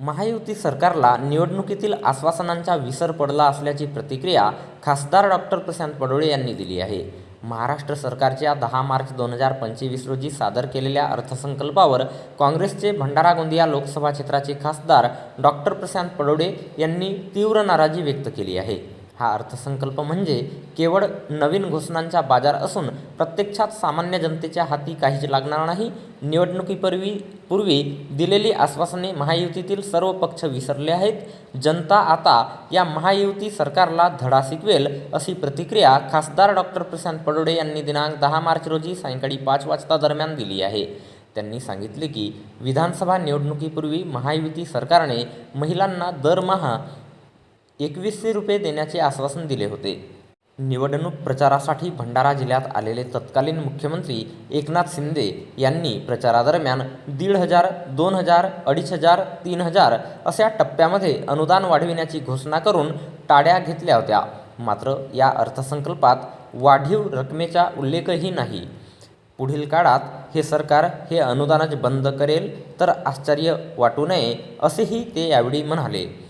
महायुती सरकारला निवडणुकीतील आश्वासनांचा विसर पडला असल्याची प्रतिक्रिया खासदार डॉक्टर प्रशांत पडोळे यांनी दिली आहे. महाराष्ट्र सरकारच्या दहा मार्च दोन हजार पंचवीस रोजी सादर केलेल्या अर्थसंकल्पावर काँग्रेसचे भंडारा गोंदिया लोकसभा क्षेत्राचे खासदार डॉक्टर प्रशांत पडोळे यांनी तीव्र नाराजी व्यक्त केली आहे. हा अर्थसंकल्प म्हणजे केवळ नवीन घोषणांचा बाजार असून प्रत्यक्षात सामान्य जनतेच्या हाती काहीच लागणार नाही. निवडणुकीपूर्वी पूर्वी दिलेली आश्वासने महायुतीतील सर्व पक्ष विसरले आहेत. जनता आता या महायुती सरकारला धडा शिकवेल अशी प्रतिक्रिया खासदार डॉक्टर प्रशांत पडोडे यांनी दिनांक दहा मार्च रोजी सायंकाळी पाच वाजता दरम्यान दिली आहे. त्यांनी सांगितले की विधानसभा निवडणुकीपूर्वी महायुती सरकारने महिलांना दरमहा एकवीसशे रुपये देण्याचे आश्वासन दिले होते. निवडणूक प्रचारासाठी भंडारा जिल्ह्यात आलेले तत्कालीन मुख्यमंत्री एकनाथ शिंदे यांनी प्रचारादरम्यान दीड हजार दोन हजार अडीच हजार तीन हजार अशा टप्प्यामध्ये अनुदान वाढविण्याची घोषणा करून टाळ्या घेतल्या होत्या. मात्र या अर्थसंकल्पात वाढीव रकमेचा उल्लेखही नाही. पुढील काळात हे सरकार हे अनुदानच बंद करेल तर आश्चर्य वाटू नये असेही ते यावेळी म्हणाले.